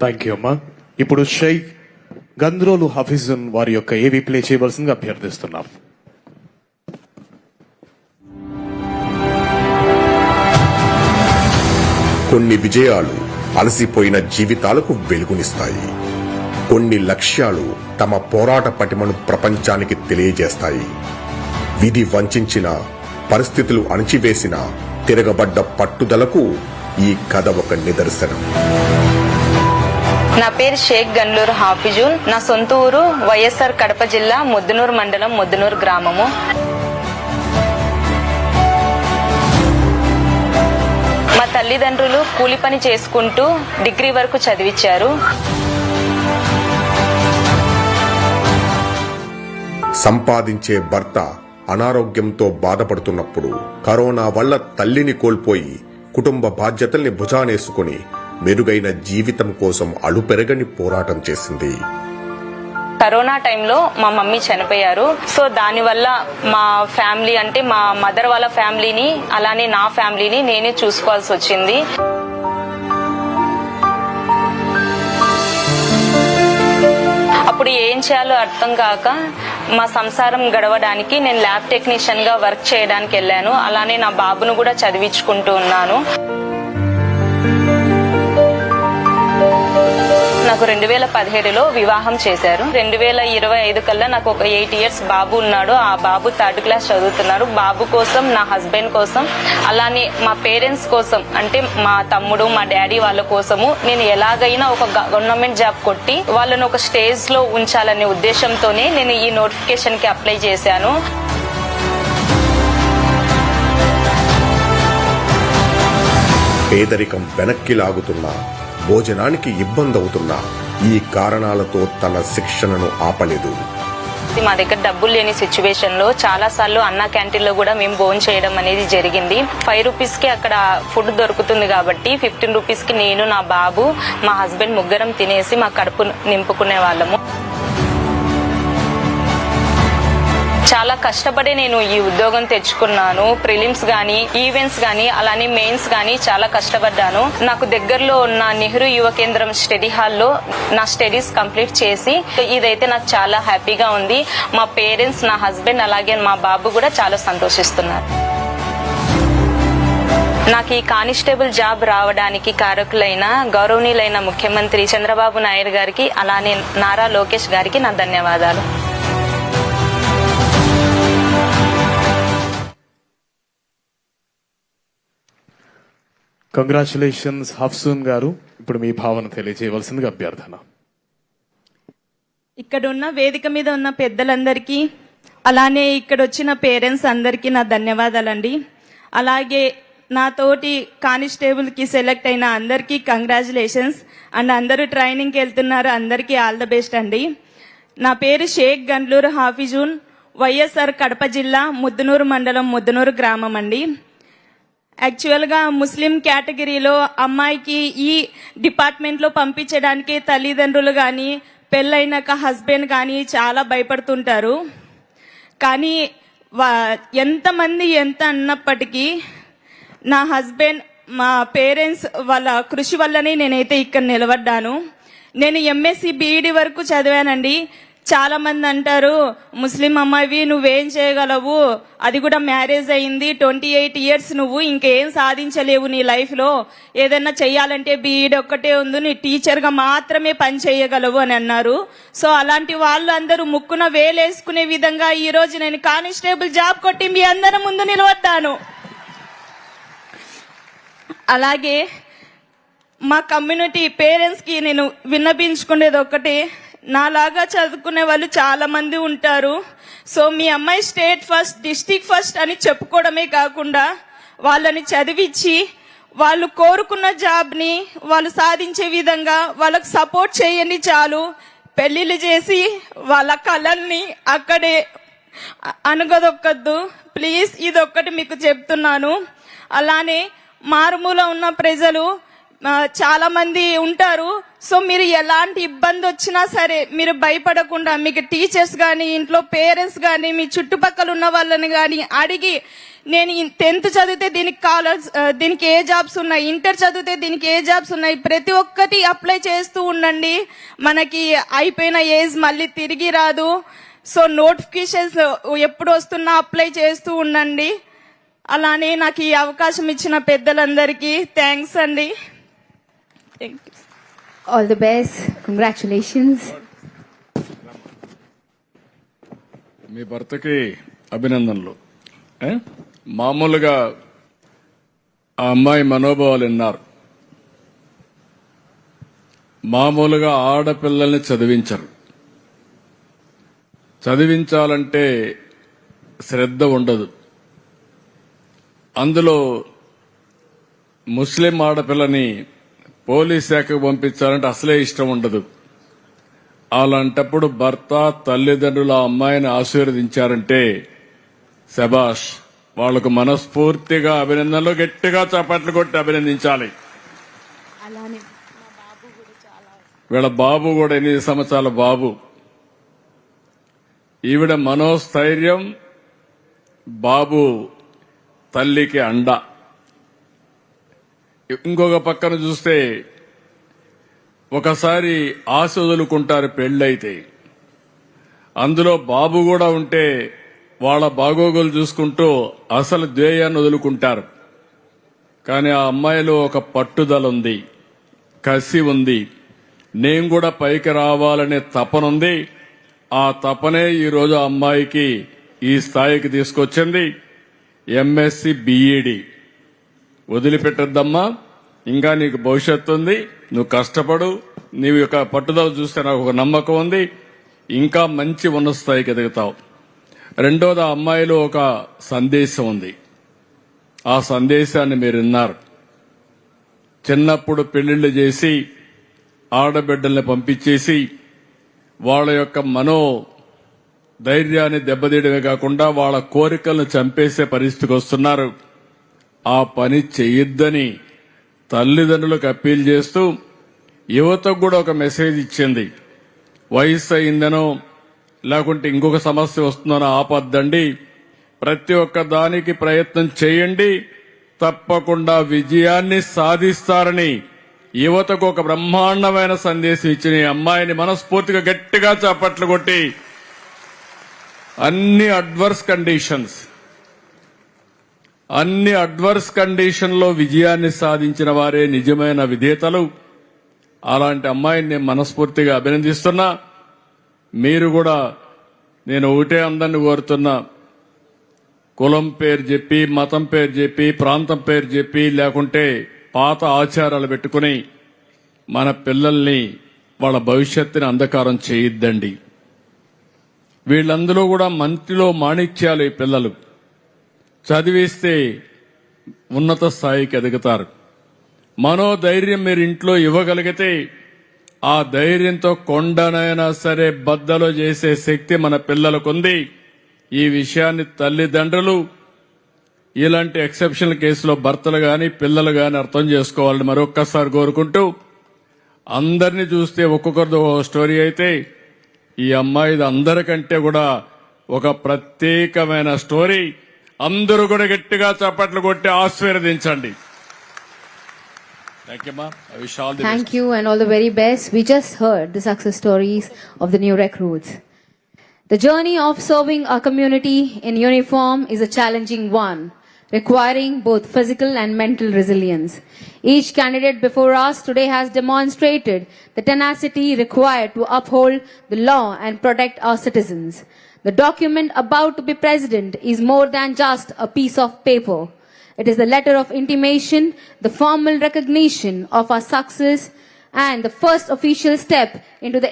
Thank you అమ్మా ఇప్పుడు షేక్ గంద్రోలు హఫీజున్ వారి యొక్క ఏవి ప్లే చేయవలసిందిగా అభ్యర్థిస్తున్నాం. కొన్ని విజయాలు అలసిపోయిన జీవితాలకు వెలుగునిస్తాయి. కొన్ని లక్ష్యాలు తమ పోరాట పటిమను ప్రపంచానికి తెలియజేస్తాయి. విధి వంచిన పరిస్థితులు అణిచివేసిన తిరగబడ్డ పట్టుదలకు ఈ కథ ఒక నిదర్శనం. నా పేరు షేక్ గన్లూరు హాఫిజున్. నా సొంత ఊరు వైఎస్ఆర్ కడప జిల్లా ముద్దునూరు మండలం ముద్దునూరు గ్రామము. మా తల్లిదండ్రులు కూలి పని చేసుకుంటూ డిగ్రీ వరకు చదివించారు సంపాదించే భర్త అనారోగ్యంతో బాధపడుతున్నప్పుడు కరోనా వల్ల తల్లిని కోల్పోయి కుటుంబ బాధ్యతల్ని భుజానేసుకుని మెరుగైన జీవితం కోసం అలుపెరగని పోరాటం చేసింది. కరోనా టైంలో మా మమ్మీ చనిపోయారు. సో దానివల్ల మా ఫ్యామిలీ అంటే మా మదర్ వాళ్ళ ఫ్యామిలీని అలానే నా ఫ్యామిలీని నేనే చూసుకోవాల్సి వచ్చింది. అప్పుడు ఏం చేయాలో అర్థం కాక మా సంసారం గడవడానికి నేను ల్యాబ్ టెక్నీషియన్గా వర్క్ చేయడానికి వెళ్ళాను. అలానే నా బాబును కూడా చదివించుకుంటూ ఉన్నాను. నాకు రెండు వేల పదిహేడులో వివాహం చేశారు. రెండు వేల ఇరవై ఐదు కల్లా నాకు ఒక ఎయిట్ ఇయర్స్ బాబు ఉన్నాడు. ఆ బాబు థర్డ్ క్లాస్ చదువుతున్నాడు బాబు కోసం నా హస్బెండ్ కోసం అలానే మా పేరెంట్స్ కోసం అంటే మా తమ్ముడు మా డాడీ వాళ్ళ కోసము నేను ఎలాగైనా ఒక గవర్నమెంట్ జాబ్ కొట్టి వాళ్ళని ఒక స్టేజ్లో ఉంచాలనే ఉద్దేశంతోనే నేను ఈ నోటిఫికేషన్కి అప్లై చేశాను. పేదరికం వెనక్కి లాగుతున్నా భోజనానికి ఇబ్బంది అవుతున్నా ఈ కారణాలతో తన శిక్షణను ఆపలేదు. మా దగ్గర డబ్బులు లేని సిచ్యువేషన్లో చాలా సార్లు అన్న క్యాంటీన్లో కూడా మేము భోజనం చేయడం అనేది జరిగింది. ఫైవ్ రూపీస్కి అక్కడ ఫుడ్ దొరుకుతుంది కాబట్టి ఫిఫ్టీన్ రూపీస్కి నేను నా బాబు మా హస్బెండ్ ముగ్గురం తినేసి మా కడుపు నింపుకునే వాళ్ళము. చాలా కష్టపడి నేను ఈ ఉద్యోగం తెచ్చుకున్నాను. ప్రిలిమ్స్ గానీ ఈవెంట్స్ గానీ అలానే మెయిన్స్ గానీ చాలా కష్టపడ్డాను. నాకు దగ్గరలో ఉన్న నెహ్రూ యువ కేంద్రం స్టడీ హాల్లో నా స్టడీస్ కంప్లీట్ చేసి ఇదైతే నాకు చాలా హ్యాపీగా ఉంది. మా పేరెంట్స్ నా హస్బెండ్ అలాగే మా బాబు కూడా చాలా సంతోషిస్తున్నారు. నాకు ఈ కానిస్టేబుల్ జాబ్ రావడానికి కారకులైన గౌరవనీయులైన ముఖ్యమంత్రి చంద్రబాబు నాయుడు గారికి అలానే నారా లోకేష్ గారికి నా ధన్యవాదాలు. కంగ్రాచులేషన్స్ హఫ్సూన్ గారు. ఇప్పుడు మీ భావన తెలియజేయవలసిందిగా అభ్యర్థన. ఇక్కడ ఉన్న వేదిక మీద ఉన్న పెద్దలందరికీ అలానే ఇక్కడ వచ్చిన పేరెంట్స్ అందరికీ నా ధన్యవాదాలండి. అలాగే నా తోటి కానిస్టేబుల్కి సెలెక్ట్ అయిన అందరికీ కంగ్రాచులేషన్స్. అండ్ అందరూ ట్రైనింగ్కి వెళ్తున్నారు అందరికీ ఆల్ ద బెస్ట్ అండి. నా పేరు షేక్ గండ్లూరు హాఫిజూన్ వైఎస్ఆర్ కడప జిల్లా ముద్దునూరు మండలం ముద్దునూరు గ్రామం అండి. యాక్చువల్గా ముస్లిం కేటగిరీలో అమ్మాయికి ఈ డిపార్ట్మెంట్లో పంపించడానికి తల్లిదండ్రులు కానీ పెళ్ళైనాక హస్బెండ్ కానీ చాలా భయపడుతుంటారు. కానీ వా- ఎంతమంది ఎంత అన్నప్పటికీ నా హస్బెండ్ మా పేరెంట్స్ వాళ్ళ కృషి వల్లనే నేనైతే ఇక్కడ నిలబడ్డాను. నేను ఎంఎస్సి బీఈడి వరకు చదివానండి. చాలా మంది అంటారు ముస్లిం అమ్మాయివి నువ్వేం చేయగలవు? అది కూడా మ్యారేజ్ అయింది ట్వంటీ ఎయిట్ ఇయర్స్ నువ్వు ఇంకేం సాధించలేవు నీ లైఫ్లో. ఏదైనా చెయ్యాలంటే బీఈడ్ ఒక్కటే ఉంది నీ టీచర్గా మాత్రమే పని చేయగలవు అని అన్నారు. సో అలాంటి వాళ్ళు అందరూ ముక్కున వేలేసుకునే విధంగా ఈ రోజు నేను కానిస్టేబుల్ జాబ్ కొట్టి మీ అందరి ముందు నిలబడ్డాను. అలాగే మా కమ్యూనిటీ పేరెంట్స్కి నేను విన్నపించుకునేది ఒకటి నాలాగా చదువుకునే వాళ్ళు చాలా మంది ఉంటారు. సో మీ అమ్మాయి స్టేట్ ఫస్ట్ డిస్టిక్ ఫస్ట్ అని చెప్పుకోవడమే కాకుండా వాళ్ళని చదివించి వాళ్ళు కోరుకున్న జాబ్ని వాళ్ళు సాధించే విధంగా వాళ్ళకు సపోర్ట్ చేయండి చాలు. పెళ్ళిళ్ళు చేసి వాళ్ళ కళల్ని అక్కడే అ- అనగదొక్కద్దు ప్లీజ్ ఇదొక్కటి మీకు చెప్తున్నాను. అలానే మారుమూల ఉన్న ప్రజలు చాలా మంది ఉంటారు. సో మీరు ఎలాంటి ఇబ్బంది వచ్చినా సరే మీరు భయపడకుండా మీకు టీచర్స్ కానీ ఇంట్లో పేరెంట్స్ కానీ మీ చుట్టుపక్కల ఉన్న వాళ్ళని కానీ అడిగి నేను టెన్త్ చదివితే దీనికి కాలర్స్ దీనికి ఏ జాబ్స్ ఉన్నాయి? ఇంటర్ చదివితే దీనికి ఏ జాబ్స్ ఉన్నాయి? ప్రతి ఒక్కటి అప్లై చేస్తూ ఉండండి. మనకి అయిపోయిన ఏజ్ మళ్ళీ తిరిగి రాదు. సో నోటిఫికేషన్స్ ఎప్పుడు వస్తున్నా అప్లై చేస్తూ ఉండండి. అలానే నాకు ఈ అవకాశం ఇచ్చిన పెద్దలందరికీ థ్యాంక్స్ అండి. Thank you All the best. Congratulations. మీ భర్తకి అభినందనలు? మామూలుగా ఆ అమ్మాయి మనోభావాలు విన్నారు మామూలుగా ఆడపిల్లల్ని చదివించరు చదివించాలంటే శ్రద్ధ ఉండదు అందులో ముస్లిం ఆడపిల్లని పోలీస్ శాఖకు పంపించాలంటే అసలే ఇష్టం ఉండదు. అలాంటప్పుడు భర్త తల్లిదండ్రులు ఆ అమ్మాయిని ఆశీర్వదించారంటే శబాష్ వాళ్ళకు మనస్ఫూర్తిగా అభినందనలు గట్టిగా చప్పట్లు కొట్టి అభినందించాలి. వీళ్ళ బాబు కూడా ఎనిమిది సంవత్సరాల బాబు. ఈవిడ మనోస్థైర్యం బాబు తల్లికి అండ. ఇంకొక పక్కన చూస్తే ఒకసారి ఆశ వదులుకుంటారు పెళ్ళైతే. అందులో బాబు కూడా ఉంటే వాళ్ళ బాగోగులు చూసుకుంటూ అసలు ధ్యేయాన్ని వదులుకుంటారు. కానీ ఆ అమ్మాయిలో ఒక పట్టుదల ఉంది కసి ఉంది. నేను కూడా పైకి రావాలనే తపనుంది ఆ తపనే ఈరోజు అమ్మాయికి ఈ స్థాయికి తీసుకొచ్చింది ఎంఎస్సి బీఈడీ. వదిలిపెట్టద్దమ్మా. ఇంకా నీకు భవిష్యత్తు ఉంది. నువ్వు కష్టపడు. నీవు యొక్క పట్టుదల చూస్తే నాకు ఒక నమ్మకం ఉంది. ఇంకా మంచి ఉన్నత స్థాయికి ఎదుగుతావు. రెండోది ఆ అమ్మాయిలో ఒక సందేశం ఉంది. ఆ సందేశాన్ని మీరు విన్నారు. చిన్నప్పుడు పెళ్ళిళ్ళు చేసి ఆడబిడ్డల్ని పంపించేసి వాళ్ళ యొక్క మనో ధైర్యాన్ని దెబ్బతీయడమే కాకుండా వాళ్ళ కోరికలను చంపేసే పరిస్థితికి వస్తున్నారు. ఆ పని చెయ్యొద్దని తల్లిదండ్రులకు అప్పీల్ చేస్తూ యువతకు కూడా ఒక మెసేజ్ ఇచ్చింది. వయసు అయిందనో లేకుంటే ఇంకొక సమస్య వస్తుందనో ఆపద్దండి. ప్రతి ఒక్క దానికి ప్రయత్నం చేయండి. తప్పకుండా విజయాన్ని సాధిస్తారని యువతకు ఒక బ్రహ్మాండమైన సందేశం ఇచ్చిన ఈ అమ్మాయిని మనస్ఫూర్తిగా గట్టిగా చేపట్లు కొట్టి అన్ని అడ్వర్స్ కండిషన్స్ అన్ని అడ్వర్స్ కండిషన్లో విజయాన్ని సాధించిన వారే నిజమైన విధేతలు. అలాంటి అమ్మాయిని నేను మనస్ఫూర్తిగా అభినందిస్తున్నా. మీరు కూడా నేను ఒకటే అందరిని కోరుతున్నా. కులం పేరు చెప్పి మతం పేరు చెప్పి ప్రాంతం పేరు చెప్పి లేకుంటే పాత ఆచారాలు పెట్టుకుని మన పిల్లల్ని వాళ్ళ భవిష్యత్తుని అంధకారం చేయొద్దండి. వీళ్ళందరూ కూడా మంత్రిలో మాణిక్యాలు ఈ పిల్లలు. చదివిస్తే ఉన్నత స్థాయికి ఎదుగుతారు. మనోధైర్యం మీరు ఇంట్లో ఇవ్వగలిగితే ఆ ధైర్యంతో కొండనైనా సరే బద్దలు చేసే శక్తి మన పిల్లలకుంది. ఈ విషయాన్ని తల్లిదండ్రులు ఇలాంటి ఎక్సెప్షనల్ కేసులో భర్తలు గాని పిల్లలు గాని అర్థం చేసుకోవాలని మరొక్కసారి కోరుకుంటూ అందరిని చూస్తే ఒక్కొక్కరిది ఒక స్టోరీ అయితే ఈ అమ్మాయిది అందరికంటే కూడా ఒక ప్రత్యేకమైన స్టోరీ. అందరూ కూడా గట్టిగా చప్పట్లు కొట్టి ఆశీర్వదించండి థ్యాంక్ యూ మా I wish all the Thank you and all the very best. We just heard the success stories of the new recruits. The journey of serving our community in uniform is a challenging one, requiring both physical and mental resilience. Each candidate before us today has demonstrated the tenacity required to uphold the law and protect our citizens. The document about to be president is more than just a piece of paper. It is the letter of intimation, the formal recognition of our success, and the first official step into the